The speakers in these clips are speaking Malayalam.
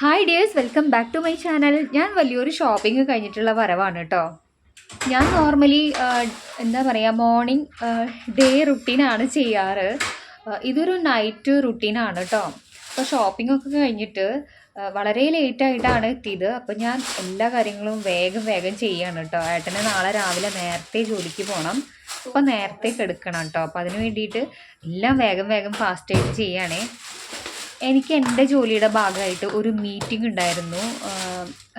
Hi dears welcome back to my channel ഞാൻ വലിയൊരു ഷോപ്പിംഗ് കഴിഞ്ഞിട്ടുള്ള വരവാണ് കേട്ടോ ഞാൻ നോർമലി എന്താ പറയുക മോർണിംഗ് ഡേ റുട്ടീനാണ് ചെയ്യാറ്. ഇതൊരു നൈറ്റ് റുട്ടീനാണ് കേട്ടോ അപ്പോൾ ഷോപ്പിംഗ് ഒക്കെ കഴിഞ്ഞിട്ട് വളരെ ലേറ്റായിട്ടാണ് എത്തിയത്. അപ്പോൾ ഞാൻ എല്ലാ കാര്യങ്ങളും വേഗം വേഗം ചെയ്യാണ് കേട്ടോ ഏട്ടനെ നാളെ രാവിലെ നേരത്തെ ജോലിക്ക് പോകണം അപ്പോൾ നേരത്തെ കിടക്കണം കേട്ടോ അപ്പോൾ അതിന് വേണ്ടിയിട്ട് എല്ലാം വേഗം വേഗം ഫാസ്റ്റായിട്ട് ചെയ്യുകയാണേ എനിക്ക് എന്റെ ജോലിയുടെ ഭാഗമായിട്ട് ഒരു മീറ്റിംഗ് ഉണ്ടായിരുന്നു.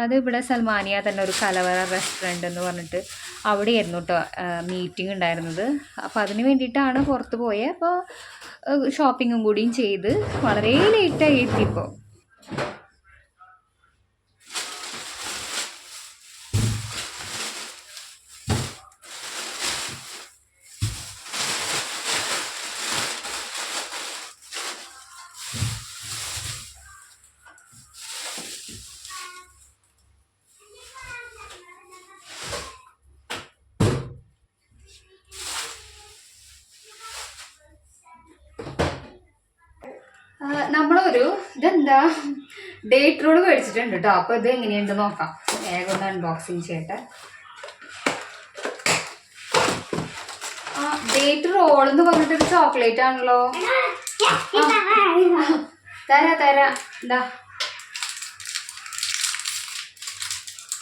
അത് ഇവിടെ സൽമാനിയ തന്നെ ഒരു കലവറ റെസ്റ്റോറന്റ് എന്ന് പറഞ്ഞിട്ട് അവിടെയായിരുന്നു കേട്ടോ മീറ്റിംഗ് ഉണ്ടായിരുന്നത്. അപ്പോൾ അതിന് വേണ്ടിയിട്ടാണ് പുറത്ത് പോയത് അപ്പോൾ ഷോപ്പിങ്ങും കൂടിയും ചെയ്ത് വളരെ ലേറ്റായി എത്തിയപ്പോൾ നമ്മളൊരു ഇതെന്താ ഡേറ്റ് റോൾ മേടിച്ചിട്ടുണ്ട് കേട്ടോ അപ്പോൾ ഇത് എങ്ങനെയുണ്ട് നോക്കാം. വേഗം ഒന്ന് അൺബോക്സിങ് ചെയ്യട്ടെ. ആ ഡേറ്റ് റോൾ എന്ന് പറഞ്ഞിട്ട് ചോക്ലേറ്റ് ആണല്ലോ. തരാ തരാ. എന്താ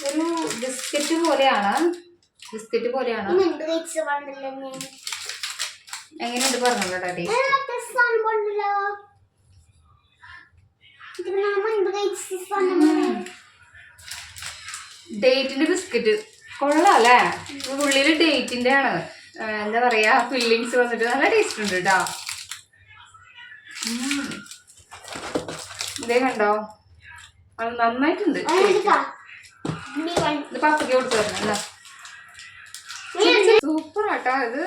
ഒരു ബിസ്ക്കറ്റ് പോലെയാണ്. ബിസ്ക്കറ്റ് പോലെയാണ്. എങ്ങനെയുണ്ട് പറഞ്ഞോട്ടോ ടേസ്റ്റ് ഡേറ്റിന്റെ ബിസ്ക്കറ്റ്. കൊള്ളാല്ലേ? ഉള്ളിൽ ഡേറ്റിന്റെ ആണ് എന്താ പറയാ ഫില്ലിങ്സ് വന്നിട്ട് നല്ല ടേസ്റ്റ് ഉണ്ട് കേട്ടോ. ഇതേ കണ്ടോ? അത് നന്നായിട്ടുണ്ട് ഇത് പപ്പയ്ക്ക് കൊടുത്തു തരണം സൂപ്പർ ആട്ടോ ഇത്.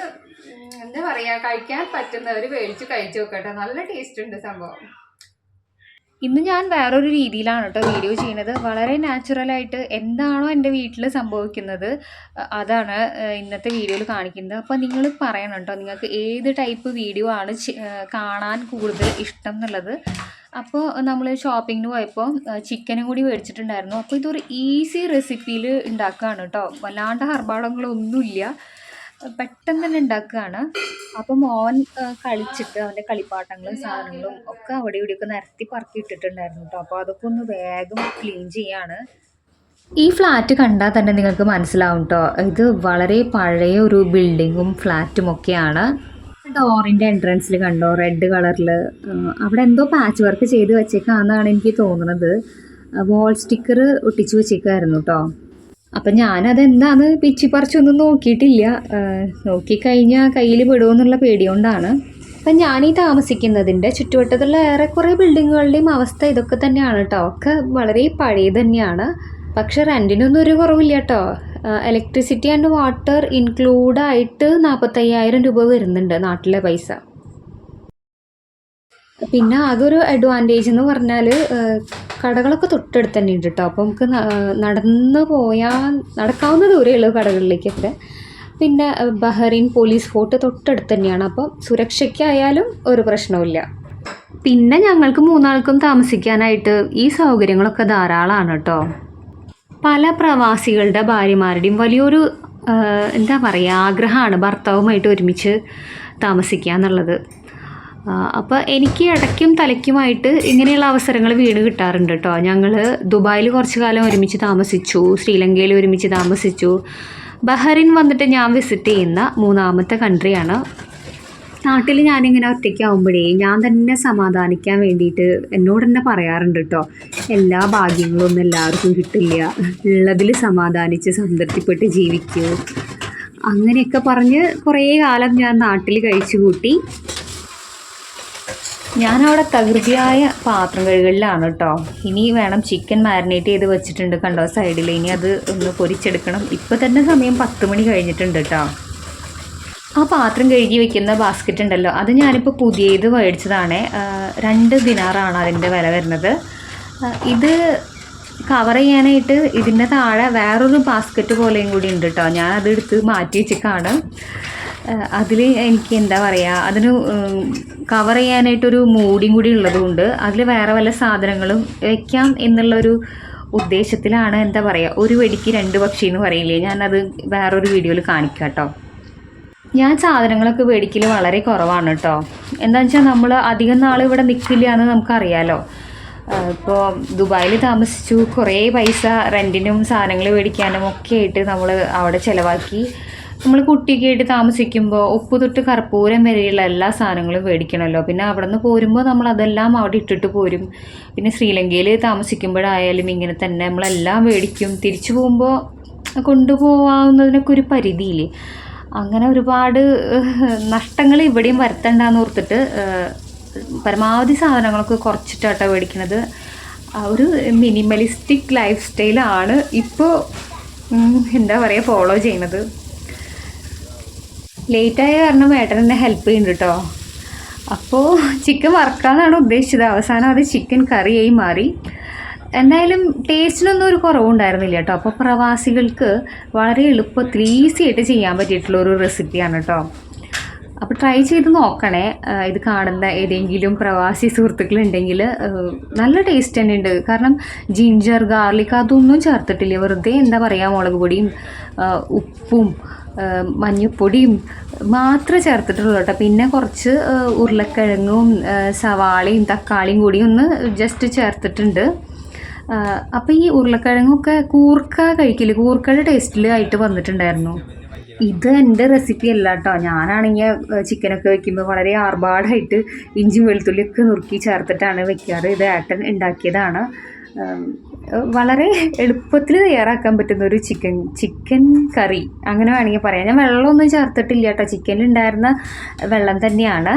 എന്താ പറയാ കഴിക്കാൻ പറ്റുന്നവര് മേടിച്ച് കഴിച്ചു നോക്കട്ടെ. നല്ല ടേസ്റ്റ് ഉണ്ട് സംഭവം. ഇന്ന് ഞാൻ വേറൊരു രീതിയിലാണ് കേട്ടോ വീഡിയോ ചെയ്യുന്നത്. വളരെ നാച്ചുറലായിട്ട് എന്താണോ എന്റെ വീട്ടിൽ സംഭവിക്കുന്നത് അതാണ് ഇന്നത്തെ വീഡിയോയിൽ കാണിക്കുന്നത്. അപ്പോൾ നിങ്ങൾ പറയണം കേട്ടോ നിങ്ങൾക്ക് ഏത് ടൈപ്പ് വീഡിയോ ആണ് കാണാൻ കൂടുതൽ ഇഷ്ടം എന്നുള്ളത്. അപ്പോൾ നമ്മൾ ഷോപ്പിങ്ങിന് പോയപ്പോൾ ചിക്കനും കൂടി മേടിച്ചിട്ടുണ്ടായിരുന്നു. അപ്പോൾ ഇതൊരു ഈസി റെസിപ്പിയിൽ ഉണ്ടാക്കുകയാണ് കേട്ടോ. വല്ലാണ്ട് ഹർബാടങ്ങളൊന്നുമില്ല പെട്ടെന്ന് തന്നെ ഉണ്ടാക്കുകയാണ്. അപ്പം ഓൻ കളിച്ചിട്ട് അവന്റെ കളിപ്പാട്ടങ്ങളും സാധനങ്ങളും ഒക്കെ അവിടെ ഇവിടെയൊക്കെ നിരത്തി പറക്കി ഇട്ടിട്ടുണ്ടായിരുന്നു കേട്ടോ. അപ്പോൾ അതൊക്കെ ഒന്ന് വേഗം ക്ലീൻ ചെയ്യാണ്. ഈ ഫ്ലാറ്റ് കണ്ടാൽ തന്നെ നിങ്ങൾക്ക് മനസ്സിലാവും കേട്ടോ. ഇത് വളരെ പഴയ ഒരു ബിൽഡിങ്ങും ഫ്ലാറ്റും ഒക്കെയാണ്. ഡോറിന്റെ എൻട്രൻസിൽ കണ്ടോ? റെഡ് കളറിൽ അവിടെ എന്തോ പാച്ച് വർക്ക് ചെയ്ത് വെച്ചേക്കാന്നാണ് എനിക്ക് തോന്നുന്നത്. വാൾ സ്റ്റിക്കർ ഒട്ടിച്ചു വെച്ചേക്കായിരുന്നു കേട്ടോ. അപ്പം ഞാനതെന്താന്ന് പിച്ചി പറിച്ചൊന്നും നോക്കിയിട്ടില്ല. നോക്കിക്കഴിഞ്ഞാൽ കയ്യിൽ പെടുമെന്നുള്ള പേടിയോണ്ടാണ് അപ്പം ഈ താമസിക്കുന്നതിന്റെ ചുറ്റുവട്ടത്തുള്ള ഏറെക്കുറെ ബിൽഡിങ്ങുകളുടെയും അവസ്ഥ ഇതൊക്കെ തന്നെയാണ് കേട്ടോ ഒക്കെ വളരെ പഴയ തന്നെയാണ്. പക്ഷെ റെന്റിനൊന്നും ഒരു കുറവില്ല കേട്ടോ ഇലക്ട്രിസിറ്റി ആൻഡ് വാട്ടർ ഇൻക്ലൂഡ് ആയിട്ട് നാൽപ്പത്തയ്യായിരം രൂപ വരുന്നുണ്ട് നാട്ടിലെ പൈസ. പിന്നെ അതൊരു അഡ്വാന്റേജ് എന്ന് പറഞ്ഞാൽ കടകളൊക്കെ തൊട്ടടുത്ത് തന്നെ ഉണ്ട് കേട്ടോ. അപ്പോൾ നമുക്ക് നടന്നു പോയാൽ നടക്കാവുന്ന ദൂരമേ ഉള്ളൂ കടകളിലേക്കൊക്കെ. പിന്നെ ബഹറിൻ പോലീസ് ഫോർട്ട് തൊട്ടടുത്ത് തന്നെയാണ്. അപ്പം സുരക്ഷയ്ക്കായാലും ഒരു പ്രശ്നവുമില്ല. പിന്നെ ഞങ്ങൾക്ക് മൂന്നാൾക്കും താമസിക്കാനായിട്ട് ഈ സൗകര്യങ്ങളൊക്കെ ധാരാളമാണ് കേട്ടോ. പല പ്രവാസികളുടെ ഭാര്യമാരുടെയും വലിയൊരു എന്താ പറയുക ആഗ്രഹമാണ് ഭർത്താവുമായിട്ട് ഒരുമിച്ച് താമസിക്കുക എന്നുള്ളത് അപ്പോൾ എനിക്ക് ഇടയ്ക്കും തലയ്ക്കുമായിട്ട് ഇങ്ങനെയുള്ള അവസരങ്ങൾ വീണ് കിട്ടാറുണ്ട് കേട്ടോ ഞങ്ങൾ ദുബായിൽ കുറച്ച് കാലം ഒരുമിച്ച് താമസിച്ചു ശ്രീലങ്കയിൽ ഒരുമിച്ച് താമസിച്ചു. ബഹറിൻ വന്നിട്ട് ഞാൻ വിസിറ്റ് ചെയ്യുന്ന മൂന്നാമത്തെ കൺട്രിയാണ് നാട്ടിൽ ഞാനിങ്ങനെ ഒറ്റയ്ക്കാവുമ്പോഴേ ഞാൻ തന്നെ സമാധാനിക്കാൻ വേണ്ടിയിട്ട് എന്നോട് തന്നെ പറയാറുണ്ട് കേട്ടോ എല്ലാ ഭാഗ്യങ്ങളും ഒന്നും എല്ലാവർക്കും കിട്ടില്ല. ഉള്ളതിൽ സമാധാനിച്ച് സംതൃപ്തിപ്പെട്ട് ജീവിക്കൂ. അങ്ങനെയൊക്കെ പറഞ്ഞ് കുറേ കാലം ഞാൻ നാട്ടിൽ കഴിച്ചു കൂട്ടി ഞാനവിടെ തകൃതിയായ പാത്രം കഴുകലിലാണ് കേട്ടോ. ഇനി വേണം ചിക്കൻ മാരിനേറ്റ് ചെയ്ത് വെച്ചിട്ടുണ്ട് കണ്ടോ സൈഡിൽ ഇനി അത് ഒന്ന് പൊരിച്ചെടുക്കണം. ഇപ്പം തന്നെ സമയം പത്ത് മണി കഴിഞ്ഞിട്ടുണ്ട് കേട്ടോ. ആ പാത്രം കഴുകി വെക്കുന്ന ബാസ്ക്കറ്റ് ഉണ്ടല്ലോ. അത് ഞാനിപ്പോൾ പുതിയത് മേടിച്ചതാണ്. രണ്ട് ദിനാറാണ് അതിന്റെ വില വരുന്നത്. ഇത് കവർ ചെയ്യാനായിട്ട് ഇതിന്റെ താഴെ വേറൊരു ബാസ്ക്കറ്റ് പോലെയും കൂടി ഉണ്ട് കേട്ടോ. ഞാൻ അത് എടുത്ത് മാറ്റി വെച്ചേക്കാണ്. അതിൽ എനിക്ക് എന്താ പറയുക അതിന് കവർ ചെയ്യാനായിട്ടൊരു മൂടിയും കൂടി ഉള്ളതുകൊണ്ട് അതിൽ വേറെ വല്ല സാധനങ്ങളും വയ്ക്കാം എന്നുള്ളൊരു ഉദ്ദേശത്തിലാണ് എന്താ പറയുക ഒരു വെടിക്ക് രണ്ട് പക്ഷി എന്ന് പറയില്ലേ ഞാനത് വേറൊരു വീഡിയോയിൽ കാണിക്കാം കേട്ടോ. ഞാൻ സാധനങ്ങളൊക്കെ മേടിക്കൽ വളരെ കുറവാണ് കേട്ടോ. എന്താണെന്ന് വെച്ചാൽ നമ്മൾ അധികം നാൾ ഇവിടെ നിൽക്കില്ല എന്ന് നമുക്കറിയാലോ. ഇപ്പോൾ ദുബായിൽ താമസിച്ചു കുറേ പൈസ റെന്റിനും സാധനങ്ങൾ മേടിക്കാനും ഒക്കെ ആയിട്ട് നമ്മൾ അവിടെ ചിലവാക്കി. നമ്മൾ കുട്ടിയൊക്കെ ആയിട്ട് താമസിക്കുമ്പോൾ ഉപ്പ് തൊട്ട് കർപ്പൂരം വരെയുള്ള എല്ലാ സാധനങ്ങളും മേടിക്കണമല്ലോ പിന്നെ അവിടെ നിന്ന് പോരുമ്പോൾ നമ്മൾ അതെല്ലാം അവിടെ ഇട്ടിട്ട് പോരും. പിന്നെ ശ്രീലങ്കയിൽ താമസിക്കുമ്പോഴായാലും ഇങ്ങനെ തന്നെ നമ്മളെല്ലാം മേടിക്കും. തിരിച്ചു പോകുമ്പോൾ കൊണ്ടുപോകാവുന്നതിനൊക്കെ ഒരു പരിധിയില്ലേ? അങ്ങനെ ഒരുപാട് നഷ്ടങ്ങൾ ഇവിടെയും വരുത്തണ്ടെന്ന് ഓർത്തിട്ട് പരമാവധി സാധനങ്ങളൊക്കെ കുറച്ചിട്ടാട്ടോ മേടിക്കണത്. ഒരു മിനിമലിസ്റ്റിക് ലൈഫ് സ്റ്റൈലാണ് ഇപ്പോൾ എന്താ പറയുക ഫോളോ ചെയ്യുന്നത്. ലേറ്റായ കാരണം ഏട്ടൻ എന്നെ ഹെൽപ്പ് ചെയ്യുന്നുണ്ട് കേട്ടോ അപ്പോൾ ചിക്കൻ വറക്കാന്നാണ് ഉദ്ദേശിച്ചത്. അവസാനം അത് ചിക്കൻ കറിയായി മാറി. എന്തായാലും ടേസ്റ്റിനൊന്നും ഒരു കുറവുണ്ടായിരുന്നില്ല കേട്ടോ അപ്പോൾ പ്രവാസികൾക്ക് വളരെ എളുപ്പത്തിൽ ഈസി ആയിട്ട് ചെയ്യാൻ പറ്റിയിട്ടുള്ള ഒരു റെസിപ്പിയാണ് കേട്ടോ അപ്പോൾ ട്രൈ ചെയ്ത് നോക്കണേ. ഇത് കാണുന്ന ഏതെങ്കിലും പ്രവാസി സുഹൃത്തുക്കളുണ്ടെങ്കിൽ നല്ല ടേസ്റ്റ് തന്നെ ഉണ്ട്. കാരണം ജിഞ്ചർ ഗാർലിക് അതൊന്നും ചേർത്തിട്ടില്ല? വെറുതെ എന്താ പറയുക മുളക് പൊടിയും ഉപ്പും മഞ്ഞൾപ്പൊടിയും മാത്രമേ ചേർത്തിട്ടുള്ളൂ കേട്ടോ. പിന്നെ കുറച്ച് ഉരുളക്കിഴങ്ങും സവാളയും തക്കാളിയും കൂടി ഒന്ന് ജസ്റ്റ് ചേർത്തിട്ടുണ്ട്. അപ്പോൾ ഈ ഉരുളക്കിഴങ്ങൊക്കെ കൂർക്ക കഴിക്കില്ല? കൂർക്കയുടെ ടേസ്റ്റിൽ ആയിട്ട് വന്നിട്ടുണ്ടായിരുന്നു. ഇത് എന്റെ റെസിപ്പി അല്ല കേട്ടോ. ഞാനാണെങ്കിൽ ചിക്കനൊക്കെ വെക്കുമ്പോൾ വളരെ ആർഭാടായിട്ട് ഇഞ്ചി വെളുത്തുള്ളിയൊക്കെ നുറുക്കി ചേർത്തിട്ടാണ് വെക്കാറ്. ഇത് ഏട്ടൻ ഉണ്ടാക്കിയതാണ്. വളരെ എളുപ്പത്തിൽ തയ്യാറാക്കാൻ പറ്റുന്ന ഒരു ചിക്കൻ ചിക്കൻ കറി അങ്ങനെ വേണമെങ്കിൽ പറയാം. ഞാൻ വെള്ളമൊന്നും ചേർത്തിട്ടില്ല കേട്ടോ. ചിക്കനിൽ ഉണ്ടായിരുന്ന വെള്ളം തന്നെയാണ്.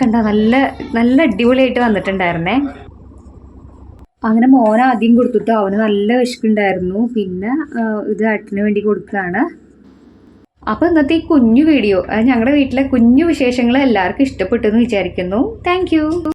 കണ്ട നല്ല നല്ല അടിപൊളിയായിട്ട് വന്നിട്ടുണ്ടായിരുന്നേ. അങ്ങനെ മോൻ ആദ്യം കൊടുത്തിട്ട്. അവന് നല്ല വിശക്കുണ്ടായിരുന്നു. പിന്നെ ഇത് അട്ടിന് വേണ്ടി കൊടുക്കുകയാണ്. അപ്പോൾ ഇന്നത്തെ ഈ കുഞ്ഞു വീഡിയോ ഞങ്ങളുടെ വീട്ടിലെ കുഞ്ഞു വിശേഷങ്ങൾ എല്ലാവർക്കും ഇഷ്ടപ്പെട്ടു എന്ന് വിചാരിക്കുന്നു. താങ്ക്